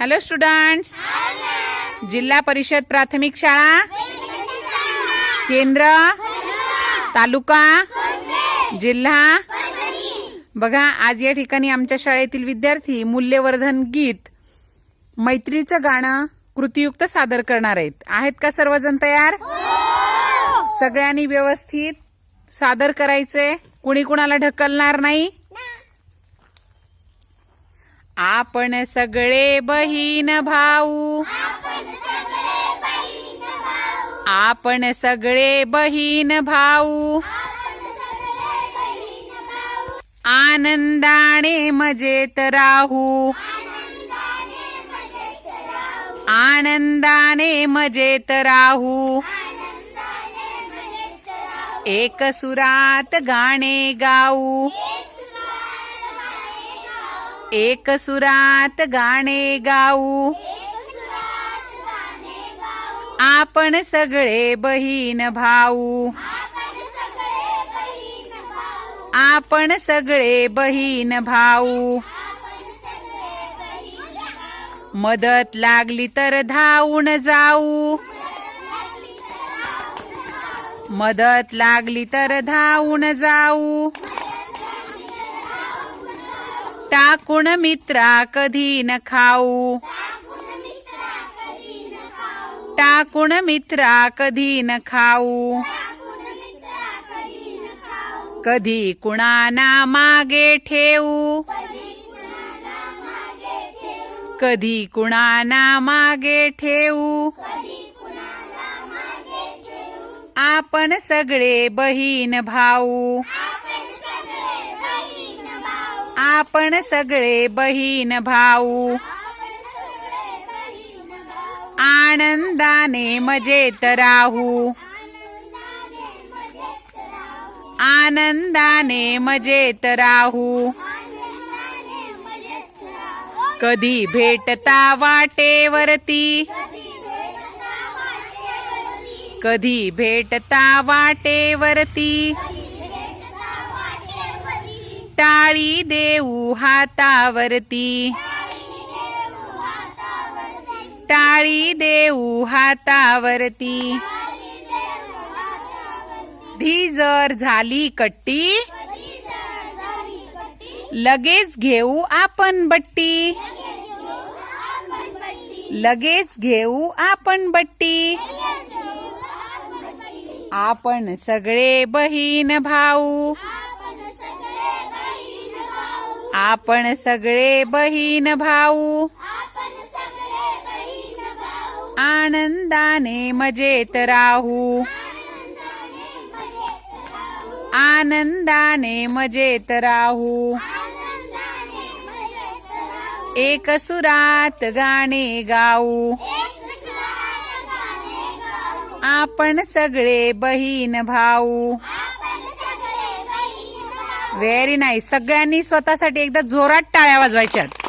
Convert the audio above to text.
Hello students जिल्हा परिषद प्राथमिक शाळा. केंद्र. तालुका. जिल्हा. बघा आज या ठिकाणी आमच्या शाळेतील विद्यार्थी मूल्यवर्धन गीत मैत्रीचं गाणं कृतीयुक्त सादर करणार आहेत. आहेत का सर्वजण तयार? सगळ्यांनी व्यवस्थित सादर करायचे कुणी कुणाला ढकलणार नाही? आपण सगळे बहीण भाऊ. आपण सगळे बहीण भाऊ. आनंदाने मजेत राहू. आनंदाने मजेत राहू. एक सुरात गाणे गाऊ. एक सुरात गाणे गाऊ. आपण सगळे बहीण भाऊ. आपण सगळे बहीण भाऊ. मदत लागली तर धावून जाऊ. मदत लागली तर धावून जाऊ. टाकून मित्रा कधी न खाऊ. टाकून मित्रा कधी न खाऊ. कधी कुणाना मागे ठेवू कधी कुणाना मागे ठेवू आपण सगळे बहीण भाऊ. आपण सगळे बहीण भाऊ. आनंदाने मजेत राहू. आनंदाने मजेत राहू. कधी भेटता वाटेवरती. कधी भेटता वाटेवरती. टाळी देऊ हातावरती. टाळी देऊ हातावरती. धी जर झाली कट्टी लगेच घेऊ आपण बट्टी. लगेच घेऊ आपण बट्टी. आपण सगळे बहीण भाऊ. आपण सगळे बहीण भाऊ. आनंदाने मजेत राहू. आनंदाने मजेत राहू. एक सुरात गाणे गाऊ. आपण सगळे बहीण भाऊ. व्हेरी नाईस सगळ्यांनी स्वतःसाठी एकदा जोरात टाळ्या वाजवायच्यात.